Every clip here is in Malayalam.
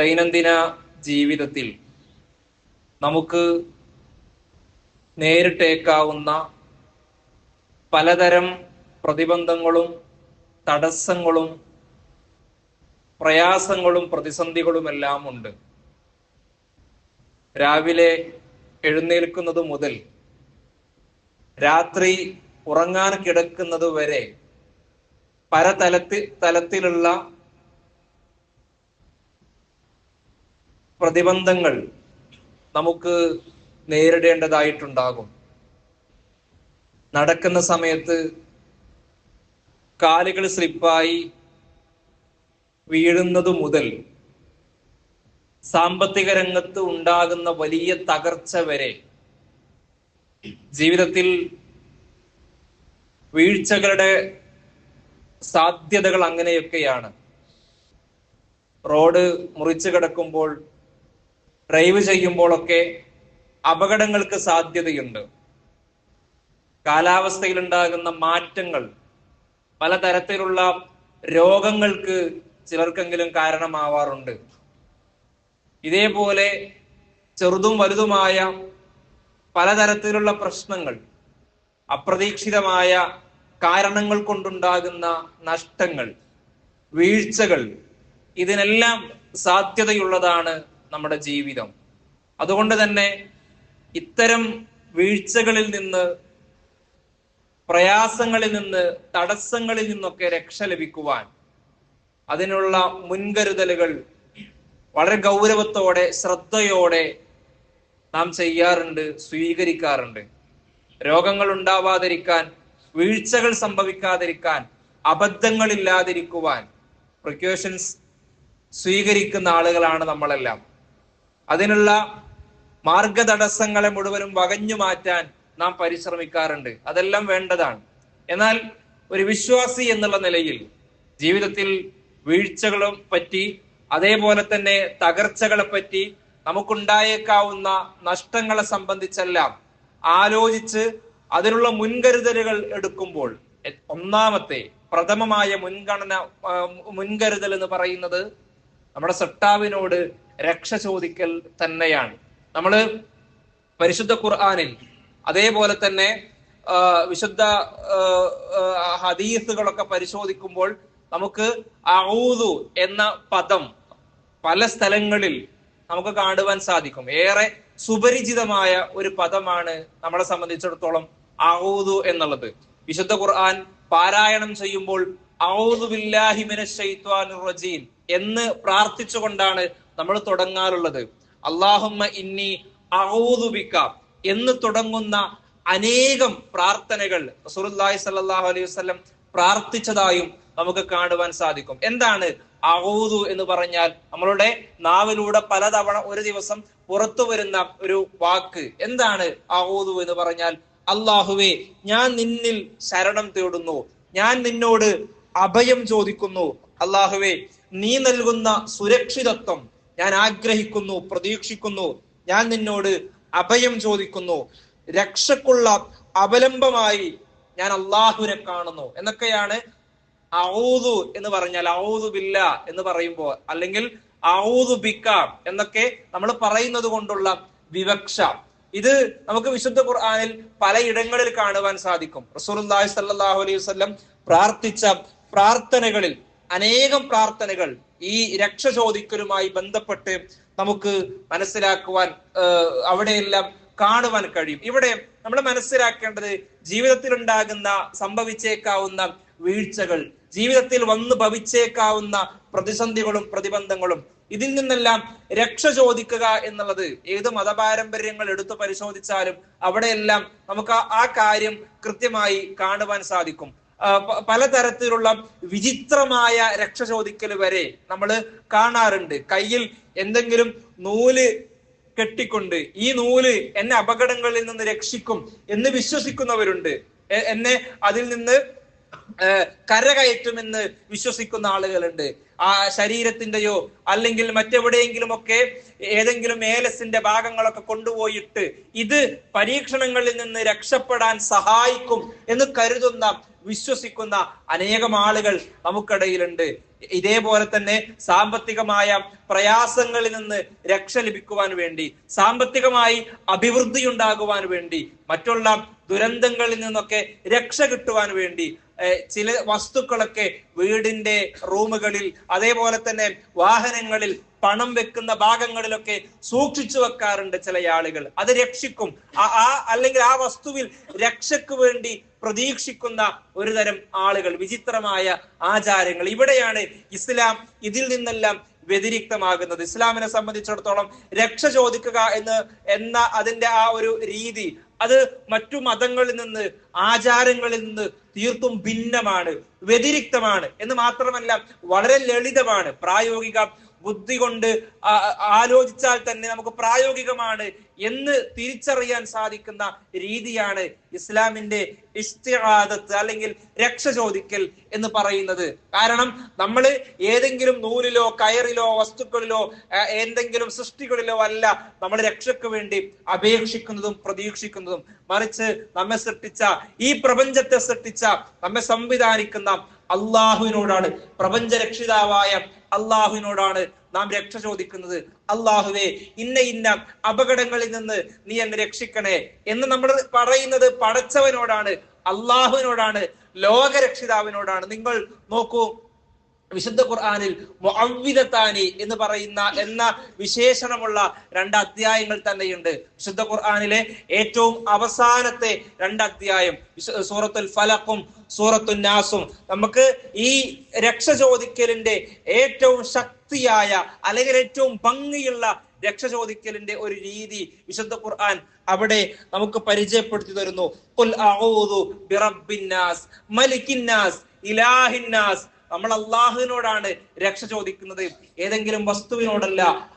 ദൈനംദിന ജീവിതത്തിൽ നമുക്ക് നേരിട്ടേക്കാവുന്ന പലതരം പ്രതിബന്ധങ്ങളും തടസ്സങ്ങളും പ്രയാസങ്ങളും പ്രതിസന്ധികളുമെല്ലാം ഉണ്ട്. രാവിലെ എഴുന്നേൽക്കുന്നത് മുതൽ രാത്രി ഉറങ്ങാൻ കിടക്കുന്നത് വരെ പല തലത്തിൽ തലത്തിലുള്ള പ്രതിബന്ധങ്ങൾ നമുക്ക് നേരിടേണ്ടതായിട്ടുണ്ടാകും. നടക്കുന്ന സമയത്ത് കാലുകൾ സ്ലിപ്പായി വീഴുന്നത് മുതൽ സാമ്പത്തിക രംഗത്ത് ഉണ്ടാകുന്ന വലിയ തകർച്ച വരെ ജീവിതത്തിൽ വീഴ്ചകളുടെ സാധ്യതകൾ അങ്ങനെയൊക്കെയാണ്. റോഡ് മുറിച്ചു കിടക്കുമ്പോൾ ഡ്രൈവ് ചെയ്യുമ്പോഴൊക്കെ അപകടങ്ങൾക്ക് സാധ്യതയുണ്ട്. കാലാവസ്ഥയിൽ ഉണ്ടാകുന്ന മാറ്റങ്ങൾ പലതരത്തിലുള്ള രോഗങ്ങൾക്ക് ചിലർക്കെങ്കിലും കാരണമാവാറുണ്ട്. ഇതേപോലെ ചെറുതും വലുതുമായ പലതരത്തിലുള്ള പ്രശ്നങ്ങൾ അപ്രതീക്ഷിതമായ കാരണങ്ങൾ കൊണ്ടുണ്ടാകുന്ന നഷ്ടങ്ങൾ വീഴ്ചകൾ ഇതിനെല്ലാം സാധ്യതയുള്ളതാണ് നമ്മുടെ ജീവിതം. അതുകൊണ്ട് തന്നെ ഇത്തരം വീഴ്ചകളിൽ നിന്ന് പ്രയാസങ്ങളിൽ നിന്ന് തടസ്സങ്ങളിൽ നിന്നൊക്കെ രക്ഷ ലഭിക്കുവാൻ അതിനുള്ള മുൻകരുതലുകൾ വളരെ ഗൗരവത്തോടെ ശ്രദ്ധയോടെ നാം ചെയ്യാറുണ്ട് സ്വീകരിക്കാറുണ്ട്. രോഗങ്ങൾ ഉണ്ടാവാതിരിക്കാൻ വീഴ്ചകൾ സംഭവിക്കാതിരിക്കാൻ അബദ്ധങ്ങളില്ലാതിരിക്കുവാൻ പ്രിക്കോഷൻസ് സ്വീകരിക്കുന്ന ആളുകളാണ് നമ്മളെല്ലാം. അതിനുള്ള മാർഗതടസ്സങ്ങളെ മുഴുവനും വകഞ്ഞു മാറ്റാൻ നാം പരിശ്രമിക്കാറുണ്ട്. അതെല്ലാം വേണ്ടതാണ്. എന്നാൽ ഒരു വിശ്വാസി എന്നുള്ള നിലയിൽ ജീവിതത്തിൽ വീഴ്ചകളെ പറ്റി അതേപോലെ തന്നെ തകർച്ചകളെ പറ്റി നമുക്കുണ്ടായേക്കാവുന്ന നഷ്ടങ്ങളെ സംബന്ധിച്ചെല്ലാം ആലോചിച്ച് അതിനുള്ള മുൻകരുതലുകൾ എടുക്കുമ്പോൾ ഒന്നാമത്തെ പ്രഥമമായ മുൻഗണന മുൻകരുതൽ എന്ന് പറയുന്നത് നമ്മുടെ സട്ടാവിനോട് രക്ഷ ചോദിക്കൽ തന്നെയാണ്. നമ്മൾ പരിശുദ്ധ ഖുർആാനിൽ അതേപോലെ തന്നെ വിശുദ്ധ ഹദീസുകളൊക്കെ പരിശോധിക്കുമ്പോൾ നമുക്ക് ഔദു എന്ന പദം പല സ്ഥലങ്ങളിൽ നമുക്ക് കാണുവാൻ സാധിക്കും. ഏറെ സുപരിചിതമായ ഒരു പദമാണ് നമ്മളെ സംബന്ധിച്ചിടത്തോളം ഔദു എന്നുള്ളത്. വിശുദ്ധ ഖുർആൻ പാരായണം ചെയ്യുമ്പോൾ എന്ന് പ്രാർത്ഥിച്ചുകൊണ്ടാണ് നമ്മൾ തുടങ്ങാറുള്ളത്. അള്ളാഹുമ്മ ഇന്നി ബിക എന്ന് തുടങ്ങുന്ന അനേകം പ്രാർത്ഥനകൾ റസൂലുള്ളാഹി സല്ലാഹു അലൈഹി വസ്ലം പ്രാർത്ഥിച്ചതായും നമുക്ക് കാണുവാൻ സാധിക്കും. എന്താണ് ഔദു എന്ന് പറഞ്ഞാൽ? നമ്മളുടെ നാവിലൂടെ പലതവണ ഒരു ദിവസം പുറത്തു വരുന്ന ഒരു വാക്ക്. എന്താണ് ഔദു എന്ന് പറഞ്ഞാൽ? അള്ളാഹുവേ ഞാൻ നിന്നിൽ ശരണം തേടുന്നു. ഞാൻ നിന്നോട് അഭയം ചോദിക്കുന്നു. അള്ളാഹുവേ നീ നൽകുന്ന സുരക്ഷിതത്വം ഞാൻ ആഗ്രഹിക്കുന്നു പ്രതീക്ഷിക്കുന്നു. ഞാൻ നിന്നോട് അഭയം ചോദിക്കുന്നു. രക്ഷക്കുള്ള അവലംബമായി ഞാൻ അള്ളാഹുവിനെ കാണുന്നു. എന്നൊക്കെയാണ് ഔദു എന്ന് പറഞ്ഞാൽ ഔദു ബില്ല എന്ന് പറയുമ്പോൾ അല്ലെങ്കിൽ ഔദു ബിക്ക എന്നൊക്കെ നമ്മൾ പറയുന്നത് കൊണ്ടുള്ള വിവക്ഷ. ഇത് നമുക്ക് വിശുദ്ധ ഖുർആാനിൽ പലയിടങ്ങളിൽ കാണുവാൻ സാധിക്കും. റസൂലുള്ളാഹി സല്ലാഹു അലൈഹി വസല്ലം പ്രാർത്ഥിച്ച പ്രാർത്ഥനകളിൽ അനേകം പ്രാർത്ഥനകൾ ഈ രക്ഷ ചോദിക്കലുമായി ബന്ധപ്പെട്ട് നമുക്ക് മനസ്സിലാക്കുവാൻ അവിടെയെല്ലാം കാണുവാൻ കഴിയും. ഇവിടെ നമ്മൾ മനസ്സിലാക്കേണ്ടത് ജീവിതത്തിൽ ഉണ്ടാകുന്ന സംഭവിച്ചേക്കാവുന്ന വീഴ്ചകൾ ജീവിതത്തിൽ വന്നു ഭവിച്ചേക്കാവുന്ന പ്രതിസന്ധികളും പ്രതിബന്ധങ്ങളും ഇതിൽ നിന്നെല്ലാം രക്ഷ ചോദിക്കുക എന്നുള്ളത് ഏത് മതപാരമ്പര്യങ്ങൾ എടുത്തു പരിശോധിച്ചാലും അവിടെയെല്ലാം നമുക്ക് ആ- കാര്യം കൃത്യമായി കാണുവാൻ സാധിക്കും. പലതരത്തിലുള്ള വിചിത്രമായ രക്ഷ ചോദിക്കൽ വരെ നമ്മൾ കാണാറുണ്ട്. കയ്യിൽ എന്തെങ്കിലും നൂൽ കെട്ടിക്കൊണ്ട് ഈ നൂൽ എന്നെ അപകടങ്ങളിൽ നിന്ന് രക്ഷിക്കും എന്ന് വിശ്വസിക്കുന്നവരുണ്ട്. എന്നെ അതിൽ നിന്ന് കരകയറ്റുമെന്ന് വിശ്വസിക്കുന്ന ആളുകളുണ്ട്. ആ ശരീരത്തിന്റെയോ അല്ലെങ്കിൽ മറ്റെവിടെയെങ്കിലും ഒക്കെ ഏതെങ്കിലും ഏലസിന്റെ ഭാഗങ്ങളൊക്കെ കൊണ്ടുപോയിട്ട് ഇത് പരീക്ഷണങ്ങളിൽ നിന്ന് രക്ഷപ്പെടാൻ സഹായിക്കും എന്ന് കരുതുന്ന വിശ്വസിക്കുന്ന അനേകം ആളുകൾ നമുക്കിടയിലുണ്ട്. ഇതേപോലെ തന്നെ സാമ്പത്തികമായ പ്രയാസങ്ങളിൽ നിന്ന് രക്ഷ ലഭിക്കുവാൻ വേണ്ടി സാമ്പത്തികമായി അഭിവൃദ്ധി ഉണ്ടാകുവാൻ വേണ്ടി മറ്റുള്ള ദുരന്തങ്ങളിൽ നിന്നൊക്കെ രക്ഷ കിട്ടുവാൻ വേണ്ടി ചില വസ്തുക്കളൊക്കെ വീടിന്റെ റൂമുകളിൽ അതേപോലെ തന്നെ വാഹനങ്ങളിൽ പണം വെക്കുന്ന ഭാഗങ്ങളിലൊക്കെ സൂക്ഷിച്ചു വെക്കാറുണ്ട് ചില ആളുകൾ. അത് രക്ഷിക്കും. ആ- അല്ലെങ്കിൽ ആ വസ്തുവിൽ രക്ഷയ്ക്ക് വേണ്ടി പ്രതീക്ഷിക്കുന്ന ഒരു തരം ആളുകൾ വിചിത്രമായ ആചാരങ്ങൾ. ഇവിടെയാണ് ഇസ്ലാം ഇതിൽ നിന്നെല്ലാം വ്യതിരിക്തമാകുന്നത്. ഇസ്ലാമിനെ സംബന്ധിച്ചിടത്തോളം രക്ഷ ചോദിക്കുക എന്ന് എന്ന അതിന്റെ ആ ഒരു രീതി അത് മറ്റു മതങ്ങളിൽ നിന്ന് ആചാരങ്ങളിൽ നിന്ന് തീർത്തും ഭിന്നമാണ് വ്യതിരിക്തമാണ് എന്ന് മാത്രമല്ല വളരെ ലളിതമാണ്. പ്രായോഗിക ബുദ്ധി കൊണ്ട് ആലോചിച്ചാൽ തന്നെ നമുക്ക് പ്രായോഗികമാണ് എന്ന് തിരിച്ചറിയാൻ സാധിക്കുന്ന രീതിയാണ് ഇസ്ലാമിന്റെ ഇഷ്ടാദത്ത് അല്ലെങ്കിൽ രക്ഷ ചോദിക്കൽ എന്ന് പറയുന്നത്. കാരണം നമ്മൾ ഏതെങ്കിലും നൂലിലോ കയറിലോ വസ്തുക്കളിലോ എന്തെങ്കിലും സൃഷ്ടികളിലോ അല്ല നമ്മൾ രക്ഷയ്ക്ക് വേണ്ടി അപേക്ഷിക്കുന്നതും പ്രതീക്ഷിക്കുന്നതും. മറിച്ച് നമ്മെ സൃഷ്ടിച്ച ഈ പ്രപഞ്ചത്തെ സൃഷ്ടിച്ച നമ്മെ സംവിധാനിക്കുന്ന അള്ളാഹുവിനോടാണ്. പ്രപഞ്ച രക്ഷിതാവായ അള്ളാഹുവിനോടാണ് നാം രക്ഷ ചോദിക്കുന്നത്. അള്ളാഹുവേ ഇന്ന ഇന്ന അപകടങ്ങളിൽ നിന്ന് നീ എന്നെ രക്ഷിക്കണേ എന്ന് നമ്മൾ പറയുന്നത് പടച്ചവനോടാണ് അള്ളാഹുവിനോടാണ് ലോകരക്ഷിതാവിനോടാണ്. നിങ്ങൾ നോക്കൂ വിശുദ്ധ ഖുർആനിൽ മുഅവ്വിദത്താനി എന്ന് പറയുന്ന എന്ന വിശേഷണമുള്ള രണ്ട് അധ്യായങ്ങൾ തന്നെയുണ്ട്. വിശുദ്ധ ഖുർആാനിലെ ഏറ്റവും അവസാനത്തെ രണ്ട് അധ്യായം സൂറത്തുൽ ഫലഖും സൂറത്തുൽ നാസും. നമുക്ക് ഈ രക്ഷ ചോദിക്കലിന്റെ ഏറ്റവും ശക്തിയായ അല്ലെങ്കിൽ ഏറ്റവും ഭംഗിയുള്ള രക്ഷ ചോദിക്കലിന്റെ ഒരു രീതി വിശുദ്ധ ഖുർആൻ അവിടെ നമുക്ക് പരിചയപ്പെടുത്തി തരുന്നു. നമ്മൾ അള്ളാഹുവിനോടാണ് രക്ഷ ചോദിക്കുന്നത്. ഏതെങ്കിലും വസ്തുവിനോടല്ല.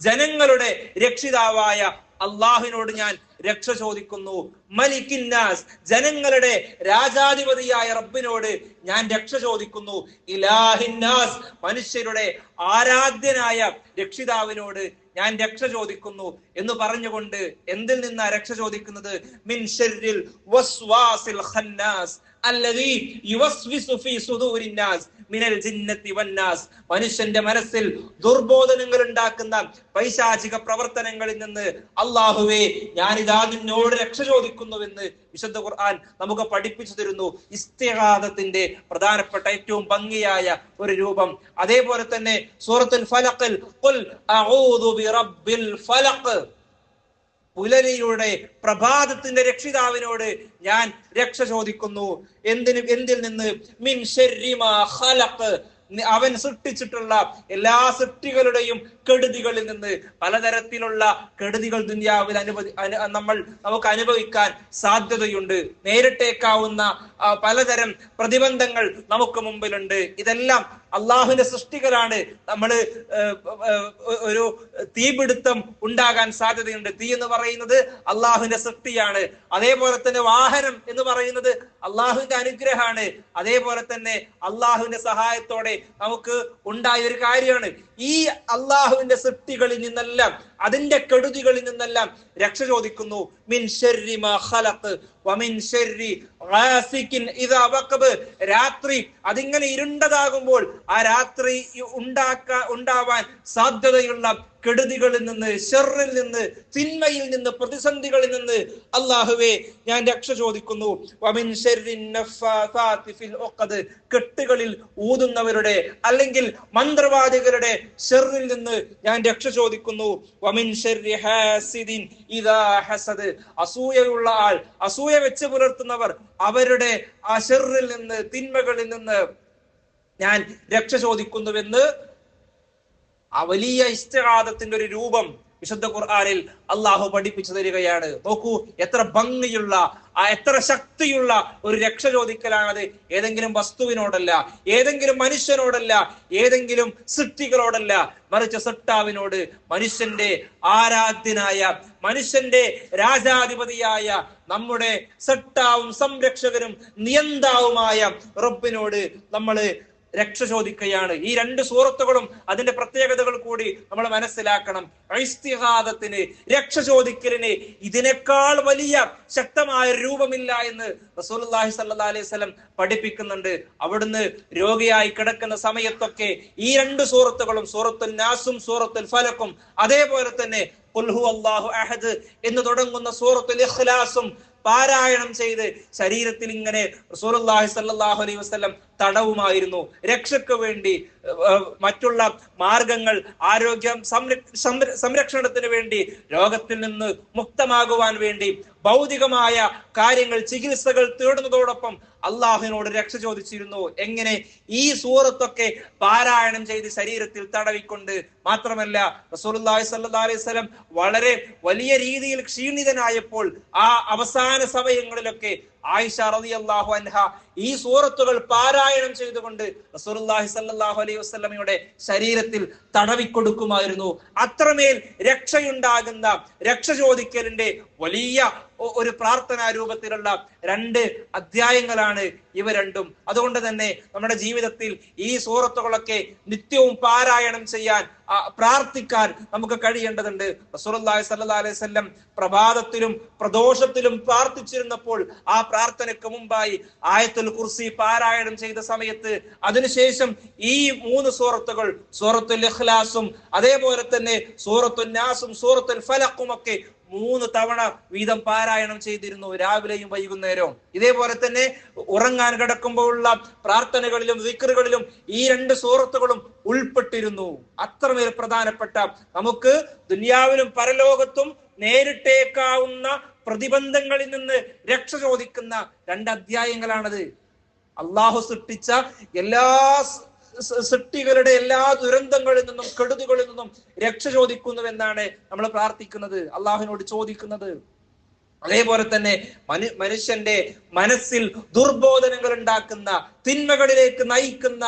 ജനങ്ങളുടെ രക്ഷിതാവായ അള്ളാഹുവിനോട് ഞാൻ രക്ഷ ചോദിക്കുന്നു. മലിക്കിന്നാസ് ജനങ്ങളുടെ രാജാധിപതിയായ റബ്ബിനോട് ഞാൻ രക്ഷ ചോദിക്കുന്നു. ഇലാഹിന്നാസ് മനുഷ്യരുടെ ആരാധ്യനായ രക്ഷിതാവിനോട് ഞാൻ രക്ഷ ചോദിക്കുന്നു. എന്ന് പറഞ്ഞുകൊണ്ട് എന്തിൽ നിന്നാ രക്ഷ ചോദിക്കുന്നത്? മിൻ ഷർരിൽ വസ്വാസിൽ ഖന്നാസ് മനുഷ്യന്റെ മനസ്സിൽ ദുർബോധനങ്ങൾ ഉണ്ടാക്കുന്ന പൈശാചിക പ്രവർത്തനങ്ങളിൽ നിന്ന് അള്ളാഹുവേ ഞാനിതാ നിന്നോട് രക്ഷ ചോദിക്കുന്നുവെന്ന് വിശുദ്ധ ഖുർആൻ നമുക്ക് പഠിപ്പിച്ചു തരുന്നു. ഇസ്തിഹാദത്തിന്റെ പ്രധാനപ്പെട്ട ഏറ്റവും ഭംഗിയായ ഒരു രൂപം. അതേപോലെ തന്നെ സൂറത്തുൽ ഫലഖിൽ ഖുൽ അഊദു ബിറബ്ബിൽ ഫലഖ്. പുലരിയുടെ പ്രഭാതത്തിന്റെ രക്ഷിതാവിനോട് ഞാൻ രക്ഷ ചോദിക്കുന്നു. എന്തിന് എന്തിൽ നിന്ന്? മിൻ അവൻ സൃഷ്ടിച്ചിട്ടുള്ള എല്ലാ സൃഷ്ടികളുടെയും കെടുതികളിൽ നിന്ന് പലതരത്തിലുള്ള കെടുതികൾ ദുനിയാവിൽ അനുഭവി നമ്മൾ നമുക്ക് അനുഭവിക്കാൻ സാധ്യതയുണ്ട്. നേരിട്ടേക്കാവുന്ന പലതരം പ്രതിബന്ധങ്ങൾ നമുക്ക് മുമ്പിലുണ്ട്. ഇതെല്ലാം അള്ളാഹുവിന്റെ സൃഷ്ടികളാണ്. നമ്മൾ ഒരു തീപിടുത്തം ഉണ്ടാകാൻ സാധ്യതയുണ്ട്. തീ എന്ന് പറയുന്നത് അള്ളാഹുവിന്റെ സൃഷ്ടിയാണ്. അതേപോലെ തന്നെ വാഹനം എന്ന് പറയുന്നത് അള്ളാഹുവിന്റെ അനുഗ്രഹമാണ്. അതേപോലെ തന്നെ അള്ളാഹുവിന്റെ സഹായത്തോടെ നമുക്ക് ഉണ്ടായ ഒരു കാര്യമാണ്. ഈ അള്ളാഹുവിന്റെ സൃഷ്ടികളിൽ നിന്നെല്ലാം അതിന്റെ കെടുതികളിൽ നിന്നെല്ലാം രക്ഷ ചോദിക്കുന്നു. മിൻ ഖലഖ് വമിൻ ഇദാ വഖബ്. രാത്രി അതിങ്ങനെ ഇരുണ്ടതാകുമ്പോൾ ആ രാത്രി ഉണ്ടാക്ക ഉണ്ടാവാൻ സാധ്യതയുള്ള കെടുതികളിൽ നിന്ന് ഷെറിൽ നിന്ന് തിന്മയിൽ നിന്ന് പ്രതിസന്ധികളിൽ നിന്ന് അള്ളാഹുവേ ഞാൻ രക്ഷ ചോദിക്കുന്നു. വമിൻ ഫിൽ കെട്ടുകളിൽ ഊതുന്നവരുടെ അല്ലെങ്കിൽ മന്ത്രവാദികളുടെ ഷെറിൽ നിന്ന് ഞാൻ രക്ഷ ചോദിക്കുന്നു. അസൂയയുള്ള ആൾ അസൂയ വെച്ച് പുലർത്തുന്നവർ അവരുടെ അഷറിൽ ഷെറിൽ നിന്ന് തിന്മകളിൽ നിന്ന് ഞാൻ രക്ഷ ചോദിക്കുന്നുവെന്ന് വലിയ ഇഷ്ടകാതത്തിന്റെ ഒരു രൂപം വിശുദ്ധ ഖുർആാനിൽ അള്ളാഹു പഠിപ്പിച്ചു തരികയാണ്. നോക്കൂ എത്ര ഭംഗിയുള്ള ആ എത്ര ശക്തിയുള്ള ഒരു രക്ഷ ചോദിക്കലാണത്. ഏതെങ്കിലും വസ്തുവിനോടല്ല ഏതെങ്കിലും മനുഷ്യനോടല്ല ഏതെങ്കിലും സൃഷ്ടികളോടല്ല. മറിച്ച് സൃഷ്ടാവിനോട് മനുഷ്യന്റെ ആരാധ്യനായ മനുഷ്യന്റെ രാജാധിപതിയായ നമ്മുടെ സട്ടാവും സംരക്ഷകനും നിയന്താവുമായ റബ്ബിനോട് നമ്മൾ രക്ഷ ചോദിക്കുകയാണ്. ഈ രണ്ട് സൂറത്തുകളും അതിന്റെ പ്രത്യേകതകൾ കൂടി നമ്മൾ മനസ്സിലാക്കണം. ഐസ്തിഹാദത്തിന് രക്ഷ ചോദിക്കലിന് ഇതിനേക്കാൾ വലിയ ശക്തമായ രൂപമില്ല എന്ന് റസൂലുള്ളാഹി സ്വല്ലല്ലാഹി അലൈഹി വസല്ലം പഠിപ്പിക്കുന്നുണ്ട്. അവിടുന്ന് രോഗിയായി കിടക്കുന്ന സമയത്തൊക്കെ ഈ രണ്ട് സൂറത്തുകളും സൂറത്തുൽ നാസും സൂറത്തുൽ ഫലക്കും അതേപോലെ തന്നെ ഹുവല്ലാഹു അഹദ് എന്ന് തുടങ്ങുന്ന സൂറത്തുൽ ഇഖ്ലാസും പാരായണം ചെയ്ത് ശരീരത്തിൽ ഇങ്ങനെ റസൂലുള്ളാഹി സ്വല്ലല്ലാഹു അലൈഹി വസല്ലം തടവുമായിരുന്നു. രക്ഷയ്ക്ക് വേണ്ടി മറ്റുള്ള മാർഗങ്ങൾ ആരോഗ്യം സംര- സംര- സംരക്ഷണത്തിന് വേണ്ടി രോഗത്തിൽ നിന്ന് മുക്തമാകുവാൻ വേണ്ടി ഭൗതികമായ കാര്യങ്ങൾ ചികിത്സകൾ തേടുന്നതോടൊപ്പം അള്ളാഹുവിനോട് രക്ഷ ചോദിച്ചിരുന്നു. എങ്ങനെ ഈ സൂറത്തൊക്കെ പാരായണം ചെയ്ത് ശരീരത്തിൽ തടവിക്കൊണ്ട് മാത്രമല്ല റസൂലുള്ളാഹി സ്വല്ലല്ലാഹി അലൈഹി വസല്ലം വളരെ വലിയ രീതിയിൽ ക്ഷീണിതനായപ്പോൾ ആ അവസാന സമയങ്ങളിലൊക്കെ ആയിഷ റതി അള്ളാഹു അൻഹ ഈ സൂറത്തുകൾ പാരായണം ചെയ്തുകൊണ്ട് റസൂലുള്ളാഹി സല്ലാഹു അലൈഹി വസ്ലമയുടെ ശരീരത്തിൽ തടവിക്കൊടുക്കുമായിരുന്നു. അത്രമേൽ രക്ഷയുണ്ടാകുന്ന രക്ഷ ചോദിക്കലിന്റെ വലിയ ഒരു പ്രാർത്ഥനാ രൂപത്തിലുള്ള രണ്ട് അധ്യായങ്ങളാണ് ഇവ രണ്ടും. അതുകൊണ്ട് തന്നെ നമ്മുടെ ജീവിതത്തിൽ ഈ സൂറത്തുകളൊക്കെ നിത്യവും പാരായണം ചെയ്യാൻ പ്രാർത്ഥിക്കാൻ നമുക്ക് കഴിയേണ്ടതുണ്ട്. റസൂലുള്ളാഹി സ്വല്ലല്ലാഹി അലൈഹി വസല്ലം പ്രഭാതത്തിലും പ്രദോഷത്തിലും പ്രാർത്ഥിച്ചിരുന്നപ്പോൾ ആ പ്രാർത്ഥനയ്ക്ക് മുമ്പായി ആയത്തുൽ കുർസി പാരായണം ചെയ്ത സമയത്ത് അതിനുശേഷം ഈ മൂന്ന് സൂറത്തുകൾ സൂറത്തുൽ ഇഖ്ലാസും അതേപോലെ തന്നെ സൂറത്തുൽ നാസും സൂറത്തുൽ ഫലക്കും ഒക്കെ മൂന്ന് തവണ വീതം പാരായണം ചെയ്തിരുന്നു രാവിലെയും വൈകുന്നേരവും. ഇതേപോലെ തന്നെ ഉറങ്ങാൻ കിടക്കുമ്പോഴുള്ള പ്രാർത്ഥനകളിലും വിക്രുകളിലും ഈ രണ്ട് സൂറത്തുകളും ഉൾപ്പെട്ടിരുന്നു. അത്രമേൽ പ്രധാനപ്പെട്ട നമുക്ക് ദുനിയാവിലും പരലോകത്തും നേരിട്ടേക്കാവുന്ന പ്രതിബന്ധങ്ങളിൽ നിന്ന് രക്ഷ ചോദിക്കുന്ന രണ്ട് അധ്യായങ്ങളാണത് അള്ളാഹു സൃഷ്ടിച്ച എല്ലാ സൃഷ്ടികളുടെ എല്ലാ ദുരന്തങ്ങളിൽ നിന്നും കെടുതികളിൽ നിന്നും രക്ഷ ചോദിക്കുന്നുവെന്നാണ് നമ്മൾ പ്രാർത്ഥിക്കുന്നത്. അള്ളാഹുവിനോട് ചോദിക്കുന്നത്. അതേപോലെ തന്നെ മനു മനുഷ്യന്റെ മനസ്സിൽ ദുർബോധനങ്ങൾ ഉണ്ടാക്കുന്ന തിന്മകളിലേക്ക് നയിക്കുന്ന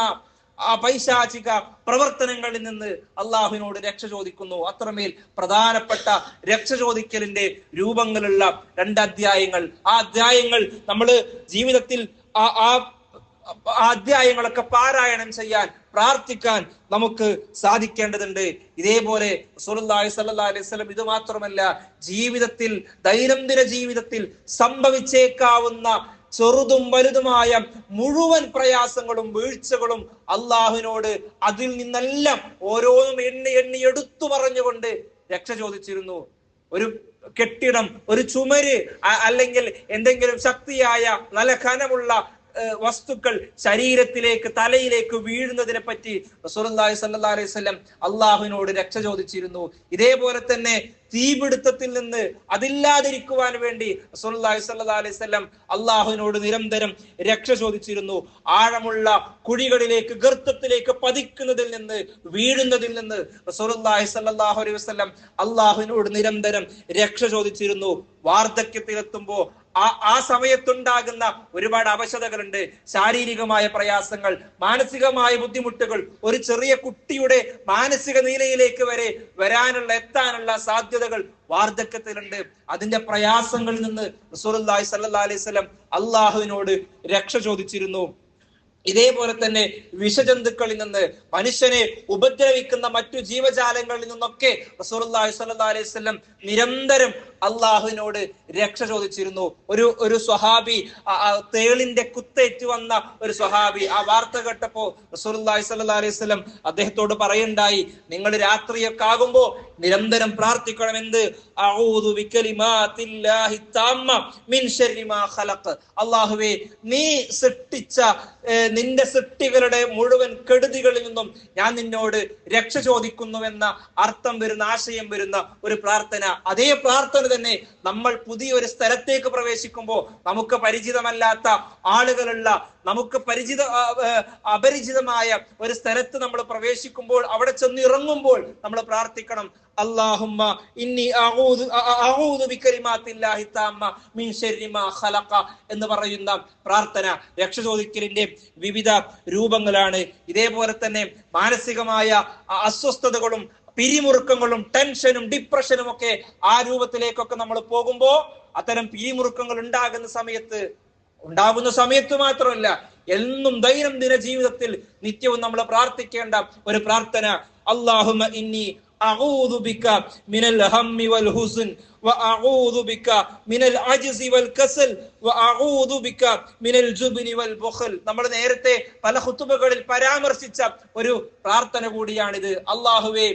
ആ പൈശാചിക പ്രവർത്തനങ്ങളിൽ നിന്ന് അള്ളാഹുവിനോട് രക്ഷ ചോദിക്കുന്നു. അത്രമേൽ പ്രധാനപ്പെട്ട രക്ഷ ചോദിക്കലിന്റെ രൂപങ്ങളുള്ള രണ്ട് അധ്യായങ്ങൾ ആ അധ്യായങ്ങൾ നമ്മൾ ജീവിതത്തിൽ ആ ആ ആ അധ്യായങ്ങളൊക്കെ പാരായണം ചെയ്യാൻ പ്രാർത്ഥിക്കാൻ നമുക്ക് സാധിക്കേണ്ടതുണ്ട്. ഇതേപോലെ സുലുല്ലാഹി സല്ലല്ലാഹി അലൈഹി വസല്ലം ഇത് മാത്രമല്ല ജീവിതത്തിൽ ദൈനംദിന ജീവിതത്തിൽ സംഭവിച്ചേക്കാവുന്ന ചെറുതും വലുതുമായ മുഴുവൻ പ്രയാസങ്ങളും വീഴ്ചകളും അള്ളാഹുവിനോട് അതിൽ നിന്നെല്ലാം ഓരോന്നും എണ്ണി എണ്ണി എടുത്തു പറഞ്ഞുകൊണ്ട് രക്ഷ ചോദിച്ചിരുന്നു. ഒരു കെട്ടിടം ഒരു ചുമര് അല്ലെങ്കിൽ എന്തെങ്കിലും ശക്തിയായ നല്ല ഖനമുള്ള വസ്തുക്കൾ ശരീരത്തിലേക്ക് തലയിലേക്ക് വീഴുന്നതിനെ പറ്റി സ്വല്ലല്ലാഹി അലൈഹി വസല്ലം അള്ളാഹുവിനോട് രക്ഷ ചോദിച്ചിരുന്നു. ഇതേപോലെ തന്നെ തീപിടുത്തത്തിൽ നിന്ന് അതില്ലാതിരിക്കുവാൻ വേണ്ടി റസൂലുള്ളാഹി സ്വല്ലല്ലാഹി അലൈഹി വസല്ലം അള്ളാഹുവിനോട് നിരന്തരം രക്ഷ ചോദിച്ചിരുന്നു. ആഴമുള്ള കുഴികളിലേക്ക് ഗർത്തത്തിലേക്ക് പതിക്കുന്നതിൽ നിന്ന് വീഴുന്നതിൽ നിന്ന് റസൂലുള്ളാഹി സ്വല്ലല്ലാഹു അലൈഹി വസല്ലം അള്ളാഹുവിനോട് നിരന്തരം രക്ഷ ചോദിച്ചിരുന്നു. വാർദ്ധക്യത്തിലെത്തുമ്പോ ആ ആ സമയത്തുണ്ടാകുന്ന ഒരുപാട് അവശതകളുണ്ട്. ശാരീരികമായ പ്രയാസങ്ങൾ മാനസികമായ ബുദ്ധിമുട്ടുകൾ ഒരു ചെറിയ കുട്ടിയുടെ മാനസിക നിലയിലേക്ക് വരെ വരാനുള്ള എത്താനുള്ള സാധ്യതകൾ വാർദ്ധക്യത്തിലുണ്ട്. അതിന്റെ പ്രയാസങ്ങളിൽ നിന്ന് റസൂലുള്ളാഹി സ്വല്ലല്ലാഹി അലൈഹി വസല്ലം അള്ളാഹുവിനോട് രക്ഷ ചോദിച്ചിരുന്നു. ഇതേപോലെ തന്നെ വിഷജന്തുക്കളിൽ നിന്ന് മനുഷ്യനെ ഉപദ്രവിക്കുന്ന മറ്റു ജീവജാലങ്ങളിൽ നിന്നൊക്കെ റസൂലുള്ളാഹി സ്വല്ലല്ലാഹി അലൈഹി വസല്ലം നിരന്തരം അള്ളാഹുവിനോട് രക്ഷ ചോദിച്ചിരുന്നു. ഒരു ഒരു സ്വഹാബി തേളിന്റെ കുത്തേറ്റ് വന്ന ഒരു സ്വഹാബി. ആ വാർത്ത കേട്ടപ്പോ റസൂലുള്ളാഹി സ്വല്ലല്ലാഹി അലൈഹി വസല്ലം അദ്ദേഹത്തോട് പറയുണ്ടായി നിങ്ങൾ രാത്രിയൊക്കെ ആകുമ്പോ നിരന്തരം പ്രാർത്ഥിക്കണം അള്ളാഹുവേ നീ സൃഷ്ടിച്ച നിന്റെ സൃഷ്ടികളുടെ മുഴുവൻ കെടുതികളിൽ നിന്നും ഞാൻ നിന്നോട് രക്ഷ ചോദിക്കുന്നുവെന്ന അർത്ഥം വരുന്ന ആശയം വരുന്ന ഒരു പ്രാർത്ഥന. അതേ പ്രാർത്ഥന തന്നെ നമ്മൾ പുതിയൊരു സ്ഥലത്തേക്ക് പ്രവേശിക്കുമ്പോൾ നമുക്ക് പരിചിതമല്ലാത്ത ആളുകളുള്ള നമുക്ക് പരിചിത അപരിചിതമായ ഒരു സ്ഥലത്ത് നമ്മൾ പ്രവേശിക്കുമ്പോൾ അവിടെ ചെന്ന് ഇറങ്ങുമ്പോൾ നമ്മൾ പ്രാർത്ഥിക്കണം. അല്ലാഹുമ്മ ഇന്നി മിൻ ഖലഖ എന്ന് പറയുന്ന പ്രാർത്ഥന രക്ഷ ചോദിക്കലിന്റെ വിവിധ രൂപങ്ങളാണ്. ഇതേപോലെ തന്നെ മാനസികമായ അസ്വസ്ഥതകളും പിരിമുറുക്കങ്ങളും ടെൻഷനും ഡിപ്രഷനും ഒക്കെ ആ രൂപത്തിലേക്കൊക്കെ നമ്മൾ പോകുമ്പോ അത്തരം പിരിമുറുക്കങ്ങൾ ഉണ്ടാകുന്ന സമയത്ത് ഉണ്ടാകുന്ന സമയത്ത് മാത്രമല്ല എന്നും ദൈനംദിന ജീവിതത്തിൽ നിത്യവും നമ്മൾ പ്രാർത്ഥിക്കേണ്ട ഒരു പ്രാർത്ഥന അള്ളാഹുമ ഇന്നി أعوذ بك من الهم والحزن وأعوذ بك من العجز والكسل وأعوذ بك من الجبن والبخل നമ്മൾ നേരത്തെ പല ഖുതുബകളിൽ പരാമർശിച്ച ഒരു പ്രാർത്ഥന കൂടിയാണിത് അള്ളാഹുവേ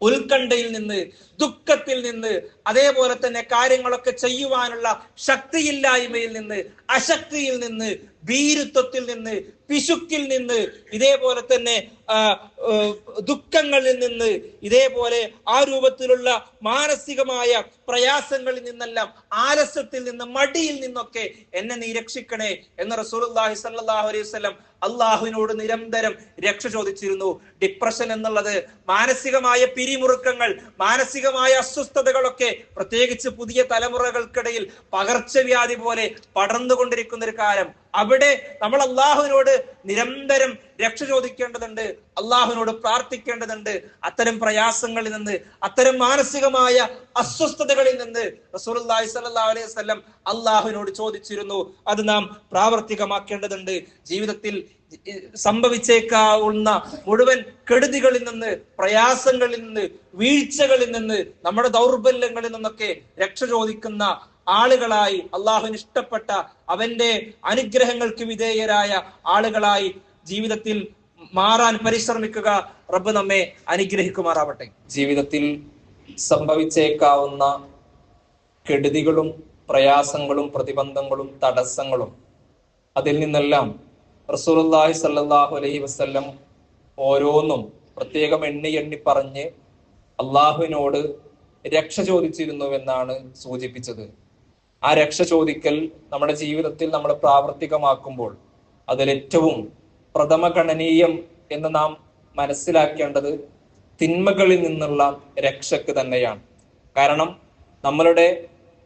ഉത്കണ്ഠയിൽ നിന്ന് ദുഃഖത്തിൽ നിന്ന് അതേപോലെ തന്നെ കാര്യങ്ങളൊക്കെ ചെയ്യുവാനുള്ള ശക്തിയില്ലായ്മയിൽ നിന്ന് അശക്തിയിൽ നിന്ന് ഭീരുത്വത്തിൽ നിന്ന് പിശുക്കിൽ നിന്ന് ഇതേപോലെ തന്നെ ദുഃഖങ്ങളിൽ നിന്ന് ഇതേപോലെ ആ രൂപത്തിലുള്ള മാനസികമായ പ്രയാസങ്ങളിൽ നിന്നെല്ലാം ആലസ്യത്തിൽ നിന്ന് മടിയിൽ നിന്നൊക്കെ എന്നെ നീ രക്ഷിക്കണേ എന്ന് റസൂലുള്ളാഹി സല്ലാഹു അലൈഹി വസ്ലം അള്ളാഹുവിനോട് നിരന്തരം രക്ഷ ചോദിച്ചിരുന്നു. ഡിപ്രഷൻ എന്നുള്ളത് മാനസികമായ പിരിമുറുക്കങ്ങൾ മാനസികമായ അസ്വസ്ഥതകളൊക്കെ പ്രത്യേകിച്ച് പുതിയ തലമുറകൾക്കിടയിൽ പകർച്ചവ്യാധി പോലെ പടർന്നുകൊണ്ടിരിക്കുന്ന ഒരു കാലം. അവിടെ നമ്മൾ അള്ളാഹുവിനോട് നിരന്തരം രക്ഷ ചോദിക്കേണ്ടതുണ്ട് അള്ളാഹുവിനോട് പ്രാർത്ഥിക്കേണ്ടതുണ്ട് അത്തരം പ്രയാസങ്ങളിൽ നിന്ന് അത്തരം മാനസികമായ അസ്വസ്ഥതകളിൽ നിന്ന് റസൂലുള്ളാഹി സല്ലാ അലൈഹി വസല്ലം അള്ളാഹുവിനോട് ചോദിച്ചിരുന്നു. അത് നാം പ്രാവർത്തികമാക്കേണ്ടതുണ്ട്. ജീവിതത്തിൽ സംഭവിച്ചേക്കാവുന്ന മുഴുവൻ കെടുതികളിൽ നിന്ന് പ്രയാസങ്ങളിൽ നിന്ന് വീഴ്ചകളിൽ നിന്ന് നമ്മുടെ ദൗർബല്യങ്ങളിൽ നിന്നൊക്കെ രക്ഷ ചോദിക്കുന്ന ആളുകളായി അള്ളാഹുവിന് ഇഷ്ടപ്പെട്ട അവന്റെ അനുഗ്രഹങ്ങൾക്ക് വിധേയരായ ആളുകളായി ജീവിതത്തിൽ മാറാൻ പരിശ്രമിക്കുക റബ്ബ് നമ്മെ അനുഗ്രഹിക്കുമാറാവട്ടെ. ജീവിതത്തിൽ സംഭവിച്ചേക്കാവുന്ന കെടുതികളും പ്രയാസങ്ങളും പ്രതിബന്ധങ്ങളും തടസ്സങ്ങളും അതിൽ നിന്നെല്ലാം റസൂലുള്ളാഹി സല്ലാഹു അലൈഹി വസ്ല്ലം ഓരോന്നും പ്രത്യേകം എണ്ണി എണ്ണി പറഞ്ഞ് അള്ളാഹുവിനോട് രക്ഷ ചോദിച്ചിരുന്നു എന്നാണ് സൂചിപ്പിച്ചത്. ആ രക്ഷ ചോദിക്കൽ നമ്മുടെ ജീവിതത്തിൽ നമ്മൾ പ്രാവർത്തികമാക്കുമ്പോൾ അതിലേറ്റവും പ്രഥമഗണനീയം എന്ന് നാം മനസ്സിലാക്കേണ്ടത് തിന്മകളിൽ നിന്നുള്ള രക്ഷക്ക് തന്നെയാണ്. കാരണം നമ്മളുടെ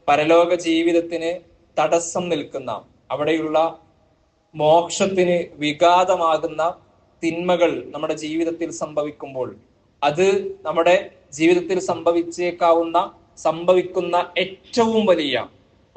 പരലോക ജീവിതത്തിന് തടസ്സം നിൽക്കുന്ന അവിടെയുള്ള മോക്ഷത്തിന് വിഘാതമാകുന്ന തിന്മകൾ നമ്മുടെ ജീവിതത്തിൽ സംഭവിക്കുമ്പോൾ അത് നമ്മുടെ ജീവിതത്തിൽ സംഭവിച്ചേക്കാവുന്ന സംഭവിക്കുന്ന ഏറ്റവും വലിയ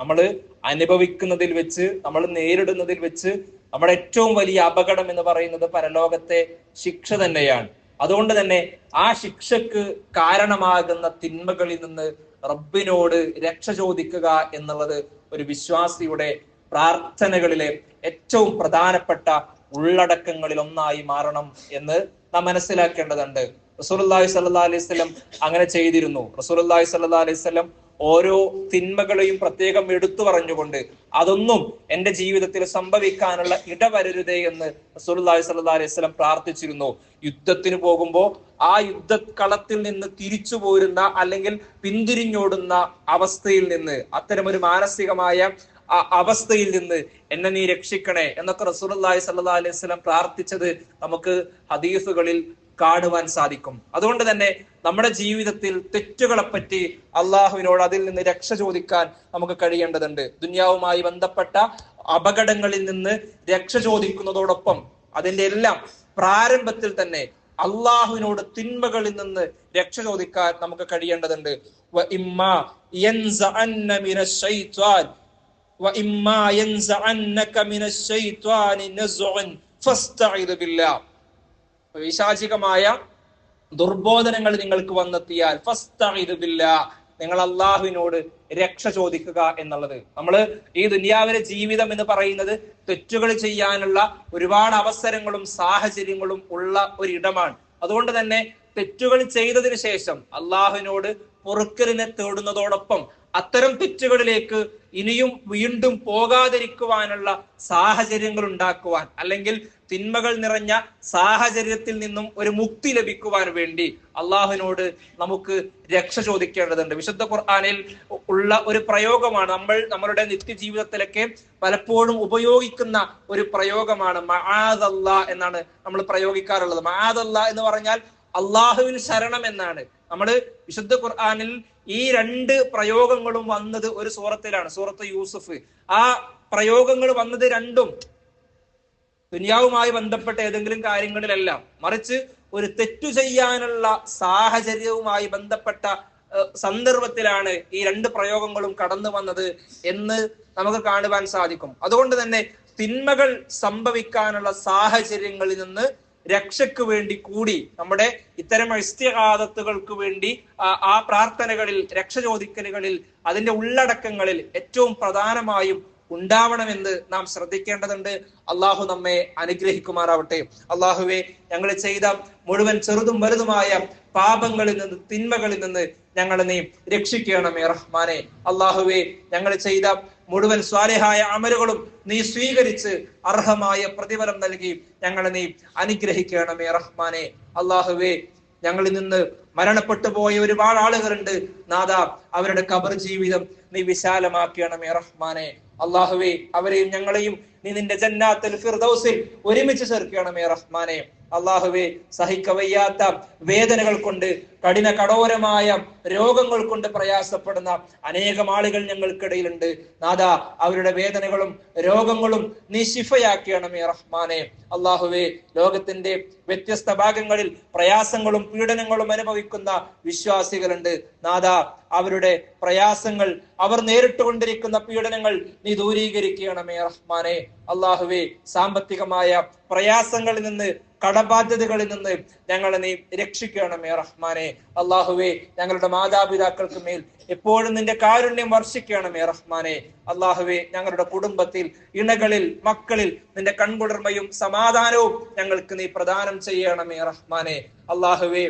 നമ്മൾ അനുഭവിക്കുന്നതിൽ വെച്ച് നമ്മൾ നേരിടുന്നതിൽ വെച്ച് നമ്മുടെ ഏറ്റവും വലിയ അപകടം എന്ന് പറയുന്നത് പരലോകത്തെ ശിക്ഷ തന്നെയാണ്. അതുകൊണ്ട് തന്നെ ആ ശിക്ഷക്ക് കാരണമാകുന്ന തിന്മകളിൽ നിന്ന് റബ്ബിനോട് രക്ഷ ചോദിക്കുക എന്നുള്ളത് ഒരു വിശ്വാസിയുടെ പ്രാർത്ഥനകളിലെ ഏറ്റവും പ്രധാനപ്പെട്ട ഉള്ളടക്കങ്ങളിൽ ഒന്നായി മാറണം എന്ന് നാം മനസ്സിലാക്കേണ്ടതുണ്ട്. റസൂലുള്ളാഹി സ്വല്ലല്ലാഹി അലൈഹി സ്വലം അങ്ങനെ ചെയ്തിരുന്നു. റസൂലുള്ളാഹി സ്വല്ലല്ലാഹി അലൈഹി സ്വലം ഓരോ തിന്മകളെയും പ്രത്യേകം എടുത്തു പറഞ്ഞുകൊണ്ട് അതൊന്നും എന്റെ ജീവിതത്തിൽ സംഭവിക്കാനുള്ള ഇടവരരുതേ എന്ന് റസൂലുള്ളാഹി സ്വല്ലല്ലാഹി അലൈഹി സ്വലം പ്രാർത്ഥിച്ചിരുന്നു. യുദ്ധത്തിന് പോകുമ്പോൾ ആ യുദ്ധക്കളത്തിൽ നിന്ന് തിരിച്ചു പോരുന്ന അല്ലെങ്കിൽ പിന്തിരിഞ്ഞോടുന്ന അവസ്ഥയിൽ നിന്ന് അത്തരമൊരു മാനസികമായ ആ അവസ്ഥയിൽ നിന്ന് എന്നെ നീ രക്ഷിക്കണേ എന്നൊക്കെ റസൂലുള്ളാഹി സ്വല്ലല്ലാഹി അലൈഹി സ്വലം പ്രാർത്ഥിച്ചത് നമുക്ക് ഹദീസുകളിൽ കാണുവാൻ സാധിക്കും അതുകൊണ്ട് തന്നെ നമ്മുടെ ജീവിതത്തിൽ തെറ്റുകളെ പറ്റി അള്ളാഹുവിനോട് അതിൽ നിന്ന് രക്ഷ ചോദിക്കാൻ നമുക്ക് കഴിയേണ്ടതുണ്ട് ദുനിയാവുമായി ബന്ധപ്പെട്ട അപകടങ്ങളിൽ നിന്ന് രക്ഷ ചോദിക്കുന്നതോടൊപ്പം അതിന്റെ എല്ലാം പ്രാരംഭത്തിൽ തന്നെ അള്ളാഹുവിനോട് തിന്മകളിൽ നിന്ന് രക്ഷ ചോദിക്കാൻ നമുക്ക് കഴിയേണ്ടതുണ്ട് വ ഇമ്മാ യൻസഅന്ന മിനശ് ശൈത്വാൻ وإما ينزعنك من الشيطان نزغ فاستعذ بالله വൈശാചികമായ ദുർബോധനങ്ങൾ നിങ്ങൾക്ക് വന്നെത്തിയാൽ നിങ്ങൾ അള്ളാഹുവിനോട് രക്ഷ ചോദിക്കുക എന്നുള്ളത്. നമ്മൾ ഈ ദുനിയാവിലെ ജീവിതം എന്ന് പറയുന്നത് തെറ്റുകൾ ചെയ്യാനുള്ള ഒരുപാട് അവസരങ്ങളും സാഹചര്യങ്ങളും ഉള്ള ഒരിടമാണ്. അതുകൊണ്ട് തന്നെ തെറ്റുകൾ ചെയ്തതിനു ശേഷം അള്ളാഹുവിനോട് പൊറുക്കലിനെ തേടുന്നതോടൊപ്പം അത്തരം തെറ്റുകളിലേക്ക് ഇനിയും വീണ്ടും പോകാതിരിക്കുവാനുള്ള സാഹചര്യങ്ങൾ ഉണ്ടാക്കുവാൻ അല്ലെങ്കിൽ തിന്മകൾ നിറഞ്ഞ സാഹചര്യത്തിൽ നിന്നും ഒരു മുക്തി ലഭിക്കുവാൻ വേണ്ടി അള്ളാഹുവിനോട് നമുക്ക് രക്ഷ ചോദിക്കേണ്ടതുണ്ട്. വിശുദ്ധ ഖുർആാനിൽ ഉള്ള ഒരു പ്രയോഗമാണ് നമ്മൾ നമ്മളുടെ നിത്യജീവിതത്തിലൊക്കെ പലപ്പോഴും ഉപയോഗിക്കുന്ന ഒരു പ്രയോഗമാണ് മഹാദല്ല എന്നാണ് നമ്മൾ പ്രയോഗിക്കാറുള്ളത്. മഹാദല്ല എന്ന് പറഞ്ഞാൽ അള്ളാഹുവിന് ശരണം എന്നാണ്. നമ്മൾ വിശുദ്ധ ഖുർആാനിൽ ഈ രണ്ട് പ്രയോഗങ്ങളും വന്നത് ഒരു സൂറത്തിലാണ് സൂറത്ത് യൂസുഫ്. ആ പ്രയോഗങ്ങൾ വന്നത് രണ്ടും ദുനിയാവുമായി ബന്ധപ്പെട്ട ഏതെങ്കിലും കാര്യങ്ങളിലല്ല. മറിച്ച് ഒരു തെറ്റു ചെയ്യാനുള്ള സാഹചര്യവുമായി ബന്ധപ്പെട്ട സന്ദർഭത്തിലാണ് ഈ രണ്ട് പ്രയോഗങ്ങളും കടന്നു വന്നത് എന്ന് നമുക്ക് കാണുവാൻ സാധിക്കും. അതുകൊണ്ട് തന്നെ തിന്മകൾ സംഭവിക്കാനുള്ള സാഹചര്യങ്ങളിൽ നിന്ന് രക്ഷയ്ക്ക് വേണ്ടി കൂടി നമ്മുടെ ഇത്തരം ഇസ്തിഹാദത്തുകൾക്ക് വേണ്ടി ആ- പ്രാർത്ഥനകളിൽ രക്ഷ ചോദിക്കലുകളിൽ അതിന്റെ ഉള്ളടക്കങ്ങളിൽ ഏറ്റവും പ്രധാനമായും ഉണ്ടാവണമെന്ന് നാം ശ്രദ്ധിക്കേണ്ടതുണ്ട്. അള്ളാഹു നമ്മെ അനുഗ്രഹിക്കുമാറാവട്ടെ. അള്ളാഹുവെ ഞങ്ങൾ ചെയ്ത മുഴുവൻ ചെറുതും വലുതുമായ പാപങ്ങളിൽ നിന്ന് തിന്മകളിൽ നിന്ന് ഞങ്ങളെ നീ രക്ഷിക്കണമേ റഹ്മാനെ. അള്ളാഹുവെ ഞങ്ങൾ ചെയ്ത മുഴുവൻ സ്വാലിഹായ അമലുകളും നീ സ്വീകരിച്ച് അർഹമായ പ്രതിഫലം നൽകി. ഞങ്ങളെ നീ അനുഗ്രഹിക്കണമേ റഹ്മാനെ. അള്ളാഹുവേ ഞങ്ങളിൽ നിന്ന് മരണപ്പെട്ടു പോയ ഒരുപാട് ആളുകളുണ്ട്. നാദാ അവരുടെ കബർ ജീവിതം നീ വിശാലമാക്കണമേ റഹ്മാനെ. അള്ളാഹുവെ അവരെയും ഞങ്ങളെയും നീ നിന്റെ ജന്നാത്തിൽ ഫിർദൗസിൽ ഒരുമിച്ച് ചേർക്കണമേ റഹ്മാനെ. അള്ളാഹുവെ സഹിക്കവയ്യാത്ത വേദനകൾ കൊണ്ട് കഠിന കടോരമായ രോഗങ്ങൾ കൊണ്ട് പ്രയാസപ്പെടുന്ന അനേകം ആളുകൾ ഞങ്ങൾക്കിടയിലുണ്ട്. നാദ അവരുടെ വേദനകളും രോഗങ്ങളും നീ ശിഫയാക്കിയണമേ റഹ്മാനെ. അള്ളാഹുവെ ലോകത്തിന്റെ വ്യത്യസ്ത ഭാഗങ്ങളിൽ പ്രയാസങ്ങളും പീഡനങ്ങളും അനുഭവിക്കുന്ന വിശ്വാസികളുണ്ട്. നാദ അവരുടെ പ്രയാസങ്ങൾ അവർ നേരിട്ടുകൊണ്ടിരിക്കുന്ന പീഡനങ്ങൾ നീ ദൂരീകരിക്കണമേ റഹ്മാനെ. അള്ളാഹുവെ സാമ്പത്തികമായ പ്രയാസങ്ങളിൽ നിന്ന് കടബാധ്യതകളിൽ നിന്ന് ഞങ്ങളെ നീ രക്ഷിക്കണമേ റഹ്മാനെ. അള്ളാഹുവെ ഞങ്ങളുടെ മാതാപിതാക്കൾക്ക് മേൽ എപ്പോഴും നിന്റെ കാരുണ്യം വർഷിക്കണമേ റഹ്മാനെ. അള്ളാഹുവെ ഞങ്ങളുടെ കുടുംബത്തിൽ ഇണകളിൽ മക്കളിൽ നിന്റെ കൺകുളിർമയും സമാധാനവും ഞങ്ങൾക്ക് നീ പ്രദാനം ചെയ്യണമേ റഹ്മാനെ. അള്ളാഹുവെ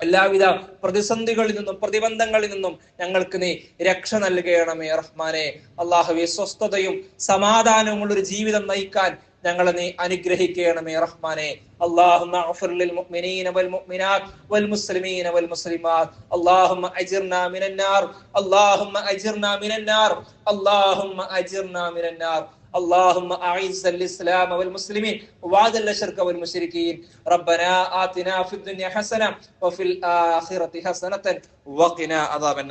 എല്ലാവിധ പ്രതിസന്ധികളിൽ നിന്നും പ്രതിബന്ധങ്ങളിൽ നിന്നും ഞങ്ങൾക്ക് നീ രക്ഷ നൽകണമേ റഹ്മാനെ അള്ളാഹുവെ സ്വസ്ഥതയും സമാധാനവും ഉള്ള ഒരു ജീവിതം നയിക്കാൻ ഞങ്ങളെ നീ അനുഗ്രഹിക്കണമേ റഹ്മാനെ اللهم اغفر للمؤمنين والمؤمنات والمسلمين والمسلمات اللهم اجرنا من النار اللهم اجرنا من النار اللهم اجرنا من النار اللهم اعز الاسلام والمسلمين واذل الشرك والمشركين ربنا آتنا في الدنيا حسنه وفي الاخره حسنه وقنا عذاب النار